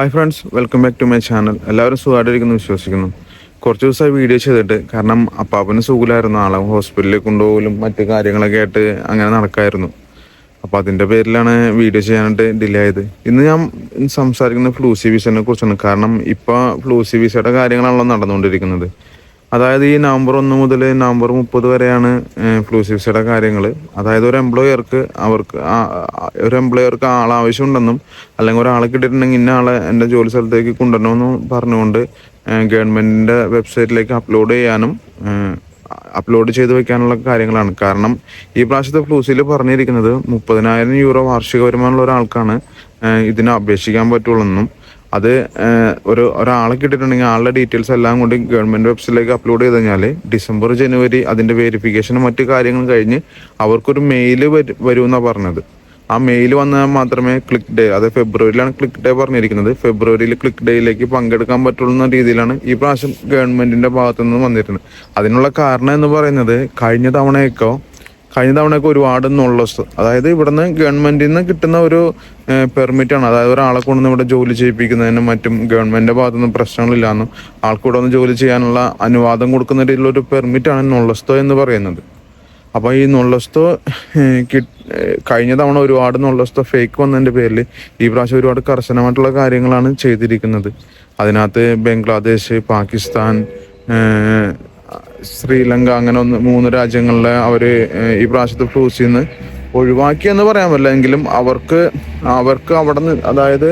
Hi friends welcome back to my channel എല്ലാവരും സുഖമായിട്ടിരിക്കുന്നു വിശ്വസിക്കുന്നു. കുറച്ച് ദിവസമായി വീഡിയോ ചെയ്തിട്ട് കാരണം അപ്പാപ്പന് സുഖമില്ലായിരുന്നു. ആളെ ഹോസ്പിറ്റലിൽ കൊണ്ടുപോകലും മറ്റു കാര്യങ്ങളൊക്കെ ആയിട്ട് അങ്ങനെ നടക്കായിരുന്നു. അപ്പോൾ അതിന്റെ പേരിലാണ് വീഡിയോ ചെയ്യാനായിട്ട് ഡിലേ ആയത്. ഇന്ന് ഞാൻ സംസാരിക്കുന്ന ഫ്ലൂസി വിസനെ കുറിച്ചാണ്. കാരണം ഇപ്പോൾ ഫ്ലൂസി വിസയുടെ കാര്യങ്ങളാണല്ലോ നടന്നുകൊണ്ടിരിക്കുന്നത്. അതായത് ഈ നവംബർ ഒന്ന് മുതൽ നവംബർ മുപ്പത് വരെയാണ് ഫ്ലൂസിഫ്സയുടെ കാര്യങ്ങൾ അതായത് ഒരു എംപ്ലോയർക്ക് അവർക്ക് ഒരു എംപ്ലോയർക്ക് ആൾ ആവശ്യമുണ്ടെന്നും അല്ലെങ്കിൽ ഒരാളെ കിട്ടിയിട്ടുണ്ടെങ്കിൽ ഇന്ന ആളെ എന്റെ ജോലി സ്ഥലത്തേക്ക് കൊണ്ടുവരണമെന്നും പറഞ്ഞുകൊണ്ട് ഗവൺമെന്റിന്റെ വെബ്സൈറ്റിലേക്ക് അപ്ലോഡ് ചെയ്യാനും അപ്ലോഡ് ചെയ്ത് വെക്കാനുള്ള കാര്യങ്ങളാണ്. കാരണം ഈ പ്രാവശ്യത്തെ ഫ്ലൂസിൽ പറഞ്ഞിരിക്കുന്നത് മുപ്പതിനായിരം യൂറോ വാർഷിക വരുമാനമുള്ള ഒരാൾക്കാണ് ഇതിന് അപേക്ഷിക്കാൻ പറ്റുള്ളൂ അത് ഒരു ഒരാളെ കിട്ടിയിട്ടുണ്ടെങ്കിൽ ആളുടെ ഡീറ്റെയിൽസ് എല്ലാം കൊണ്ട് ഗവൺമെന്റ് വെബ്സൈറ്റിലേക്ക് അപ്ലോഡ് ചെയ്ത് കഴിഞ്ഞാൽ ഡിസംബർ ജനുവരി അതിന്റെ വെരിഫിക്കേഷനും മറ്റു കാര്യങ്ങളും കഴിഞ്ഞ് അവർക്കൊരു മെയിൽ വരുമെന്നാണ് പറഞ്ഞത്. ആ മെയിൽ വന്നാൽ മാത്രമേ ക്ലിക്ക് ഡേ അത് ഫെബ്രുവരിയിലാണ് ക്ലിക്ക് ഡേ പറഞ്ഞിരിക്കുന്നത്. ഫെബ്രുവരിയിൽ ക്ലിക്ക് ഡേയിലേക്ക് പങ്കെടുക്കാൻ പറ്റുള്ളൂ എന്ന രീതിയിലാണ് ഈ പ്രാവശ്യം ഗവൺമെന്റിന്റെ ഭാഗത്തു നിന്ന് വന്നിരുന്നത്. അതിനുള്ള കാരണം എന്ന് പറയുന്നത് കഴിഞ്ഞ തവണയൊക്കെ കഴിഞ്ഞ തവണയൊക്കെ ഒരുപാട് നുള്ളസ് അതായത് ഇവിടുന്ന് ഗവൺമെന്റിൽ നിന്ന് കിട്ടുന്ന ഒരു പെർമിറ്റ് ആണ് അതായത് ഒരാളെ കൊണ്ടുവന്ന് ഇവിടെ ജോലി ചെയ്യിപ്പിക്കുന്നതിനും മറ്റും ഗവൺമെന്റിന്റെ ഭാഗത്തുനിന്ന് പ്രശ്നങ്ങളില്ലാന്നും ആൾക്ക് ഇവിടെ വന്ന് ജോലി ചെയ്യാനുള്ള അനുവാദം കൊടുക്കുന്ന രീതിയിലുള്ള ഒരു പെർമിറ്റ് ആണ് നുള്ളസ്തോ എന്ന് പറയുന്നത്. അപ്പോൾ ഈ നുള്ളസ്തോ കഴിഞ്ഞ തവണ ഒരുപാട് നുള്ളസ്തോ ഫേക്ക് വന്നതിന്റെ പേരിൽ ഈ പ്രാവശ്യം ഒരുപാട് കർശനമായിട്ടുള്ള കാര്യങ്ങളാണ് ചെയ്തിരിക്കുന്നത്. അതിനകത്ത് ബംഗ്ലാദേശ് പാകിസ്ഥാൻ ശ്രീലങ്ക അങ്ങനെ ഒന്ന് മൂന്ന് രാജ്യങ്ങളിലെ അവർ ഈ പ്രാവശ്യത്തെ ഫ്ലൂസിൽ നിന്ന് ഒഴിവാക്കി എന്ന് പറയാൻ പറ്റില്ല. എങ്കിലും അവർക്ക് അവർക്ക് അവിടെ നിന്ന് അതായത്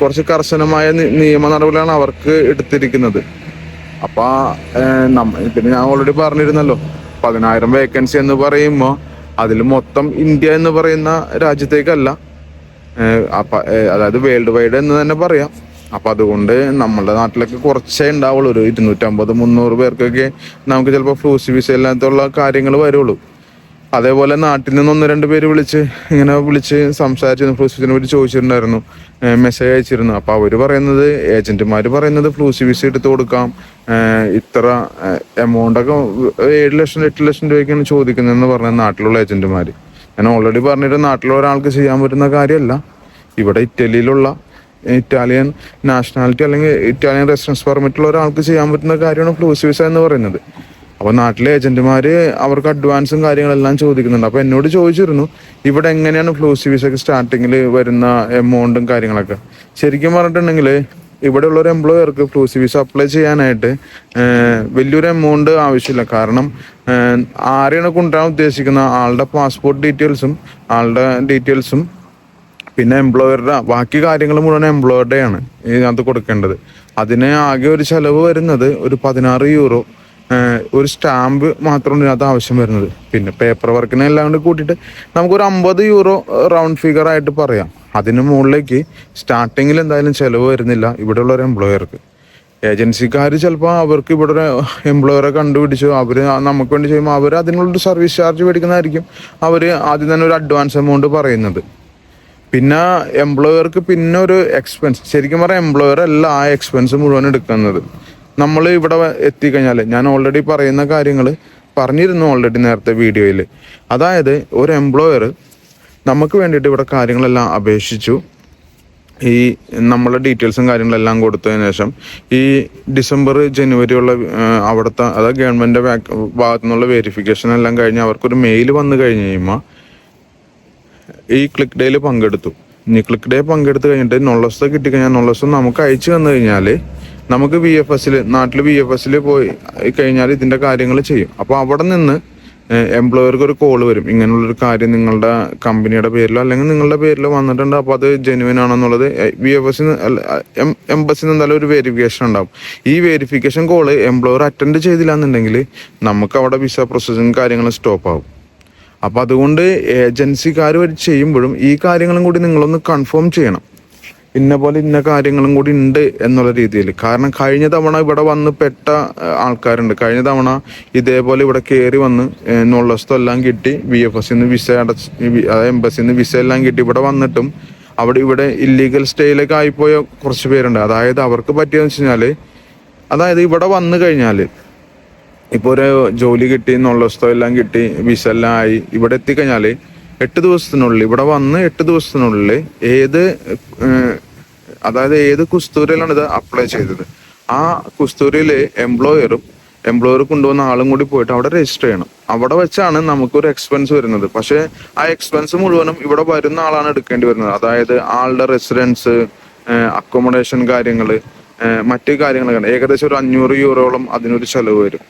കുറച്ച് കർശനമായ നിയമ നടപടികളാണ് അവർക്ക് എടുത്തിരിക്കുന്നത്. അപ്പൊ പിന്നെ ഞാൻ ഓൾറെഡി പറഞ്ഞിരുന്നല്ലോ പതിനായിരം വേക്കൻസി എന്ന് പറയുമ്പോൾ അതിൽ മൊത്തം ഇന്ത്യ എന്ന് പറയുന്ന രാജ്യത്തേക്കല്ല. അതായത് വേൾഡ് വൈഡ് എന്ന് തന്നെ പറയാം. അപ്പൊ അതുകൊണ്ട് നമ്മുടെ നാട്ടിലൊക്കെ കുറച്ചേ ഉണ്ടാവുള്ളൂ. ഒരു ഇരുന്നൂറ്റമ്പത് മുന്നൂറ് പേർക്കൊക്കെ നമുക്ക് ചിലപ്പോൾ ഫ്ലൂസി വിസ ഇല്ലാത്തുള്ള കാര്യങ്ങൾ വരുള്ളൂ. അതേപോലെ നാട്ടിൽ നിന്ന് ഒന്ന് രണ്ട് പേര് വിളിച്ച് ഇങ്ങനെ വിളിച്ച് സംസാരിച്ചിരുന്നു. ഫ്ലൂസി വിസിനെ പറ്റി ചോദിച്ചിട്ടുണ്ടായിരുന്നു. മെസ്സേജ് അയച്ചിരുന്നു. അപ്പൊ അവർ പറയുന്നത് ഏജന്റുമാർ പറയുന്നത് ഫ്ലൂസി വിസ എടുത്ത് കൊടുക്കാം. ഇത്ര എമൗണ്ട് ഒക്കെ ഏഴ് ലക്ഷം എട്ട് ലക്ഷം രൂപയ്ക്കാണ് ചോദിക്കുന്നതെന്ന് പറഞ്ഞത് നാട്ടിലുള്ള ഏജന്റുമാര്. ഞാൻ ഓൾറെഡി പറഞ്ഞിട്ട് നാട്ടിലുള്ള ഒരാൾക്ക് ചെയ്യാൻ പറ്റുന്ന കാര്യമല്ല. ഇവിടെ ഇറ്റലിയിലുള്ള ഇറ്റാലിയൻ നാഷണാലിറ്റി അല്ലെങ്കിൽ ഇറ്റാലിയൻ റെസിഡൻസ് പെർമിറ്റ് ഉള്ള ഒരാൾക്ക് ചെയ്യാൻ പറ്റുന്ന കാര്യമാണ് ഫ്ലൂസി വിസ എന്ന് പറയുന്നത്. അപ്പൊ നാട്ടിലെ ഏജന്റുമാര് അവർക്ക് അഡ്വാൻസും കാര്യങ്ങളെല്ലാം ചോദിക്കുന്നുണ്ട്. അപ്പൊ എന്നോട് ചോദിച്ചിരുന്നു ഇവിടെ എങ്ങനെയാണ് ഫ്ലൂസി വിസയ്ക്ക് സ്റ്റാർട്ടിങ്ങിൽ വരുന്ന എമൗണ്ടും കാര്യങ്ങളൊക്കെ? ശരിക്കും പറഞ്ഞിട്ടുണ്ടെങ്കിൽ ഇവിടെ ഉള്ള ഒരു എംപ്ലോയർക്ക് ഫ്ലൂസി വിസ അപ്ലൈ ചെയ്യാനായിട്ട് വലിയൊരു എമൗണ്ട് ആവശ്യമില്ല. കാരണം ആരെയാണ് കൊണ്ടുവരാൻ ഉദ്ദേശിക്കുന്ന ആളുടെ പാസ്പോർട്ട് ഡീറ്റെയിൽസും ആളുടെ ഡീറ്റെയിൽസും പിന്നെ എംപ്ലോയറുടെ ബാക്കി കാര്യങ്ങൾ മുഴുവൻ എംപ്ലോയറുടെ ആണ് ഇതിനകത്ത് കൊടുക്കേണ്ടത്. അതിന് ആകെ ഒരു ചെലവ് വരുന്നത് ഒരു പതിനാറ് യൂറോ ഒരു സ്റ്റാമ്പ് മാത്രമാണ് ഇതിനകത്ത് ആവശ്യം വരുന്നത്. പിന്നെ പേപ്പർ വർക്കിനെ എല്ലാം കൂടി കൂട്ടിയിട്ട് നമുക്കൊരു അമ്പത് യൂറോ റൗണ്ട് ഫിഗർ ആയിട്ട് പറയാം. അതിന് മുകളിലേക്ക് സ്റ്റാർട്ടിങ്ങിൽ എന്തായാലും ചിലവ് വരുന്നില്ല ഇവിടെയുള്ള ഒരു എംപ്ലോയർക്ക് ഏജൻസിക്കാർ ചിലപ്പോൾ അവർക്ക് ഇവിടെ ഒരു എംപ്ലോയറെ കണ്ടുപിടിച്ചു അവർ നമുക്ക് വേണ്ടി ചെയ്യുമ്പോൾ അവർ അതിനുള്ളൊരു സർവീസ് ചാർജ് മേടിക്കുന്നതായിരിക്കും. അവർ ആദ്യം തന്നെ ഒരു അഡ്വാൻസ് എമൗണ്ട് പറയുന്നത്. പിന്നെ എംപ്ലോയർക്ക് പിന്നെ ഒരു എക്സ്പെൻസ് ശരിക്കും പറഞ്ഞാൽ എംപ്ലോയർ അല്ല ആ എക്സ്പെൻസ് മുഴുവൻ എടുക്കുന്നത്. നമ്മൾ ഇവിടെ എത്തിക്കഴിഞ്ഞാൽ ഞാൻ ഓൾറെഡി പറയുന്ന കാര്യങ്ങൾ പറഞ്ഞിരുന്നു ഓൾറെഡി നേരത്തെ വീഡിയോയിൽ അതായത് ഒരു എംപ്ലോയർ നമുക്ക് വേണ്ടിയിട്ട് ഇവിടെ കാര്യങ്ങളെല്ലാം അപേക്ഷിച്ചു. ഈ നമ്മളെ ഡീറ്റെയിൽസും കാര്യങ്ങളെല്ലാം കൊടുത്തതിന് ശേഷം ഈ ഡിസംബർ ജനുവരി ഉള്ള അവിടുത്തെ അതായത് ഗവൺമെന്റിന്റെ ഭാഗത്തു നിന്നുള്ള വെരിഫിക്കേഷൻ എല്ലാം കഴിഞ്ഞ് അവർക്കൊരു മെയിൽ വന്നു കഴിഞ്ഞ് കഴിയുമ്പോൾ ഈ ക്ലിക്ക് ഡേയിൽ പങ്കെടുത്തു. ഇനി ക്ലിക്ക് ഡേ പങ്കെടുത്ത് കഴിഞ്ഞിട്ട് നൊള്ളസ് കിട്ടിക്കഴിഞ്ഞാൽ നൊള്ളസ് നമുക്ക് അയച്ചു തന്നു കഴിഞ്ഞാൽ നമുക്ക് വി എഫ് എസിൽ നാട്ടിൽ വി എഫ് എസിൽ പോയി കഴിഞ്ഞാൽ ഇതിന്റെ കാര്യങ്ങൾ ചെയ്യും. അപ്പോൾ അവിടെ നിന്ന് എംപ്ലോയർക്ക് ഒരു കോൾ വരും. ഇങ്ങനെയുള്ളൊരു കാര്യം നിങ്ങളുടെ കമ്പനിയുടെ പേരിലോ അല്ലെങ്കിൽ നിങ്ങളുടെ പേരിലോ വന്നിട്ടുണ്ട്. അപ്പോൾ അത് ജെനുവിൻ ആണെന്നുള്ളത് വി എഫ് എസ് എംബസിന് എന്തായാലും ഒരു വെരിഫിക്കേഷൻ ഉണ്ടാവും. ഈ വെരിഫിക്കേഷൻ കോൾ എംപ്ലോയർ അറ്റൻഡ് ചെയ്തില്ല എന്നുണ്ടെങ്കിൽ നമുക്ക് അവിടെ വിസ പ്രോസസ്സിങ് കാര്യങ്ങൾ സ്റ്റോപ്പ് ആവും. അപ്പൊ അതുകൊണ്ട് ഏജൻസിക്കാർ ചെയ്യുമ്പോഴും ഈ കാര്യങ്ങളും കൂടി നിങ്ങളൊന്ന് കൺഫേം ചെയ്യണം. ഇന്ന പോലെ ഇന്ന കാര്യങ്ങളും കൂടി ഉണ്ട് എന്നുള്ള രീതിയിൽ. കാരണം കഴിഞ്ഞ തവണ ഇവിടെ വന്ന് പെട്ട ആൾക്കാരുണ്ട്. കഴിഞ്ഞ തവണ ഇതേപോലെ ഇവിടെ കയറി വന്ന് എല്ലാം കിട്ടി. വി എഫ് എസ് നിന്ന് വിസ അടച്ച് എംബസിൽ നിന്ന് വിസ എല്ലാം കിട്ടി. ഇവിടെ വന്നിട്ടും അവിടെ ഇവിടെ ഇല്ലീഗൽ സ്റ്റേയിലേക്ക് ആയിപ്പോയ കുറച്ച് പേരുണ്ട്. അതായത് അവർക്ക് പറ്റിയെന്ന് വെച്ച് കഴിഞ്ഞാൽ അതായത് ഇവിടെ വന്നു കഴിഞ്ഞാൽ ഇപ്പൊ ഒരു ജോലി കിട്ടി എന്നുള്ള എല്ലാം കിട്ടി വിസ എല്ലാം ആയി. ഇവിടെ എത്തിക്കഴിഞ്ഞാൽ എട്ട് ദിവസത്തിനുള്ളിൽ ഇവിടെ വന്ന് എട്ട് ദിവസത്തിനുള്ളിൽ ഏത് അതായത് ഏത് കുസ്തൂരിലാണ് ഇത് അപ്ലൈ ചെയ്തത്? ആ കുസ്തൂരിയിൽ എംപ്ലോയറും എംപ്ലോയർ കൊണ്ടുവന്ന ആളും കൂടി പോയിട്ട് അവിടെ രജിസ്റ്റർ ചെയ്യണം. അവിടെ വെച്ചാണ് നമുക്കൊരു എക്സ്പെൻസ് വരുന്നത്. പക്ഷെ ആ എക്സ്പെൻസ് മുഴുവനും ഇവിടെ വരുന്ന ആളാണ് എടുക്കേണ്ടി വരുന്നത്. അതായത് ആളുടെ റെസിഡൻസ് അക്കോമഡേഷൻ കാര്യങ്ങൾ മറ്റ് മറ്റു കാര്യങ്ങളൊക്കെ. ഏകദേശം ഒരു അഞ്ഞൂറ് യൂറോളം അതിനൊരു ചെലവ് വരും.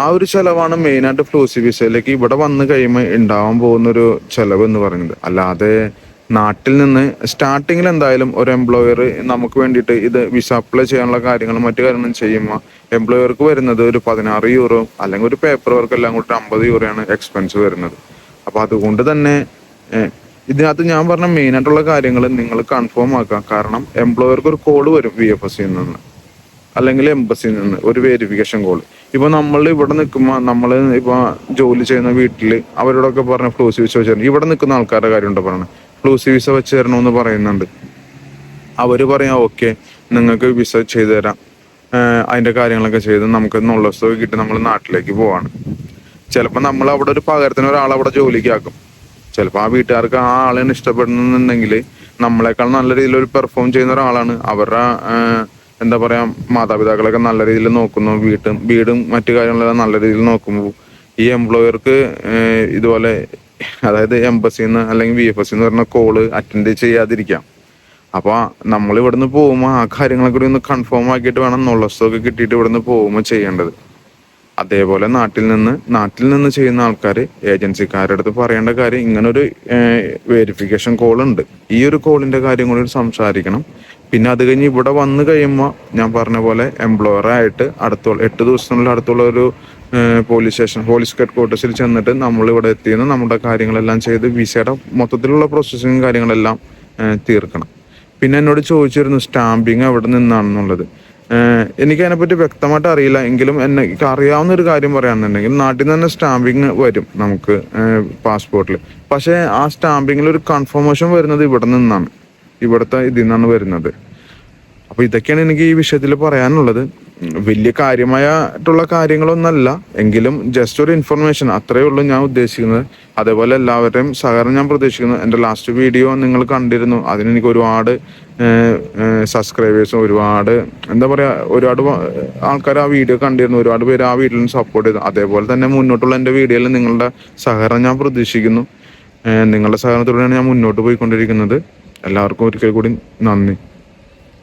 ആ ഒരു ചെലവാണ് മെയിനായിട്ട് ഫ്ലൂസി വിസയിലേക്ക് ഇവിടെ വന്ന് കഴിയുമ്പോൾ ഉണ്ടാവാൻ പോകുന്ന ഒരു ചെലവ് എന്ന് പറയുന്നത്. അല്ലാതെ നാട്ടിൽ നിന്ന് സ്റ്റാർട്ടിങ്ങിൽ എന്തായാലും ഒരു എംപ്ലോയർ നമുക്ക് വേണ്ടിയിട്ട് ഇത് വിസ അപ്ലൈ ചെയ്യാനുള്ള കാര്യങ്ങളും മറ്റു കാര്യങ്ങളും ചെയ്യുമ്പോൾ എംപ്ലോയർക്ക് വരുന്നത് ഒരു പതിനാറ് യൂറോ അല്ലെങ്കിൽ ഒരു പേപ്പർ വർക്ക് എല്ലാം കൂടി അമ്പത് യൂറോയാണ് എക്സ്പെൻസ് വരുന്നത്. അപ്പൊ അതുകൊണ്ട് തന്നെ ഇതിനകത്ത് ഞാൻ പറഞ്ഞ മെയിൻ ആയിട്ടുള്ള കാര്യങ്ങൾ നിങ്ങൾ കൺഫേം ആക്കുക. കാരണം എംപ്ലോയർക്ക് ഒരു കോൾ വരും വി എഫ് എസ് സിന്ന് അല്ലെങ്കിൽ എംബസിയിൽ നിന്ന് ഒരു വെരിഫിക്കേഷൻ കോൾ ഇപ്പൊ നമ്മൾ ഇവിടെ നിൽക്കുമ്പോൾ നമ്മൾ ഇപ്പൊ ജോലി ചെയ്യുന്ന വീട്ടിൽ അവരോടൊക്കെ പറഞ്ഞ ഫ്ലൂസി വിസ വെച്ച് ഇവിടെ നിൽക്കുന്ന ആൾക്കാരുടെ കാര്യമുണ്ടോ പറഞ്ഞു ഫ്ലൂസി വിസ വെച്ച് തരണമെന്ന് പറയുന്നുണ്ട്. അവർ പറയാം ഓക്കെ നിങ്ങൾക്ക് വിസ ചെയ്തു തരാം അതിന്റെ കാര്യങ്ങളൊക്കെ ചെയ്ത് നമുക്ക് നുള്ളസ്തൊക്കെ കിട്ടി. നമ്മൾ നാട്ടിലേക്ക് പോവാണ്. ചിലപ്പോൾ നമ്മൾ അവിടെ ഒരു പകരത്തിന് ഒരാളെ അവിടെ ജോലിക്ക് ആക്കും. ചിലപ്പോൾ ആ വീട്ടുകാർക്ക് ആ ആളെയാണ് ഇഷ്ടപ്പെടുന്നുണ്ടെങ്കിൽ നമ്മളെക്കാൾ നല്ല രീതിയിൽ ഒരു പെർഫോം ചെയ്യുന്ന ഒരാളാണ്. അവരുടെ എന്താ പറയാ മാതാപിതാക്കളൊക്കെ നല്ല രീതിയിൽ നോക്കുന്നു. വീട്ടും വീടും മറ്റു കാര്യങ്ങളെല്ലാം നല്ല രീതിയിൽ നോക്കുമ്പോൾ ഈ എംപ്ലോയർക്ക് ഇതുപോലെ അതായത് എംബസിന്ന് അല്ലെങ്കിൽ വി എഫ് എസ് എന്ന് പറഞ്ഞ കോൾ അറ്റൻഡ് ചെയ്യാതിരിക്കാം. അപ്പൊ നമ്മൾ ഇവിടുന്ന് പോകുമ്പോൾ ആ കാര്യങ്ങളൊക്കെ കൂടി ഒന്ന് കൺഫേം ആക്കിയിട്ട് വേണം നൊളസൊക്കെ കിട്ടിയിട്ട് ഇവിടുന്ന് പോകുമ്പോൾ ചെയ്യേണ്ടത്. അതേപോലെ നാട്ടിൽ നിന്ന് നാട്ടിൽ നിന്ന് ചെയ്യുന്ന ആൾക്കാർ ഏജൻസിക്കാരുടെ അടുത്ത് പറയേണ്ട കാര്യം ഇങ്ങനൊരു വെരിഫിക്കേഷൻ കോൾ ഉണ്ട്. ഈ ഒരു കോളിന്റെ കാര്യം കൂടി സംസാരിക്കണം. പിന്നെ അത് കഴിഞ്ഞ് ഇവിടെ വന്നു കഴിയുമ്പോൾ ഞാൻ പറഞ്ഞ പോലെ എംപ്ലോയർ ആയിട്ട് അടുത്തുള്ള എട്ട് ദിവസത്തിനുള്ള അടുത്തുള്ള ഒരു പോലീസ് സ്റ്റേഷൻ പോലീസ് ഹെഡ് ക്വാർട്ടേഴ്സിൽ ചെന്നിട്ട് നമ്മൾ ഇവിടെ എത്തിയെന്ന് നമ്മുടെ കാര്യങ്ങളെല്ലാം ചെയ്ത് വിസയുടെ മൊത്തത്തിലുള്ള പ്രോസസ്സിങ് കാര്യങ്ങളെല്ലാം തീർക്കണം. പിന്നെ എന്നോട് ചോദിച്ചിരുന്നു സ്റ്റാമ്പിങ് എവിടെ നിന്നാണെന്നുള്ളത്? എനിക്ക് അതിനെപ്പറ്റി വ്യക്തമായിട്ട് അറിയില്ല. എങ്കിലും എന്നെ അറിയാവുന്ന ഒരു കാര്യം പറയുകയാണെന്നുണ്ടെങ്കിൽ നാട്ടിൽ നിന്ന് തന്നെ സ്റ്റാമ്പിങ് വരും നമുക്ക് പാസ്പോർട്ടിൽ പക്ഷേ ആ സ്റ്റാമ്പിങ്ങിൽ ഒരു കൺഫർമേഷൻ വരുന്നത് ഇവിടെ നിന്നാണ്. ഇവിടുത്തെ ഇതിൽ നിന്നാണ് വരുന്നത്. അപ്പൊ ഇതൊക്കെയാണ് എനിക്ക് ഈ വിഷയത്തിൽ പറയാനുള്ളത്. വലിയ കാര്യമായിട്ടുള്ള കാര്യങ്ങളൊന്നല്ല. എങ്കിലും ജസ്റ്റ് ഒരു ഇൻഫർമേഷൻ അത്രയേ ഉള്ളൂ ഞാൻ ഉദ്ദേശിക്കുന്നത്. അതേപോലെ എല്ലാവരുടെയും സഹകരണം ഞാൻ പ്രതീക്ഷിക്കുന്നു. എന്റെ ലാസ്റ്റ് വീഡിയോ നിങ്ങൾ കണ്ടിരുന്നു. അതിന് എനിക്ക് ഒരുപാട് സബ്സ്ക്രൈബേഴ്സും ഒരുപാട് എന്താ പറയാ ഒരുപാട് ആൾക്കാർ ആ വീഡിയോ കണ്ടിരുന്നു. ഒരുപാട് പേര് ആ വീഡിയോയിൽ സപ്പോർട്ട് ചെയ്തു. അതേപോലെ തന്നെ മുന്നോട്ടുള്ള എന്റെ വീഡിയോയിൽ നിങ്ങളുടെ സഹകരണം ഞാൻ പ്രതീക്ഷിക്കുന്നു. നിങ്ങളുടെ സഹകരണത്തിലൂടെയാണ് ഞാൻ മുന്നോട്ട് പോയിക്കൊണ്ടിരിക്കുന്നത്. എല്ലാവർക്കും ഒരിക്കൽ കൂടി നന്ദി.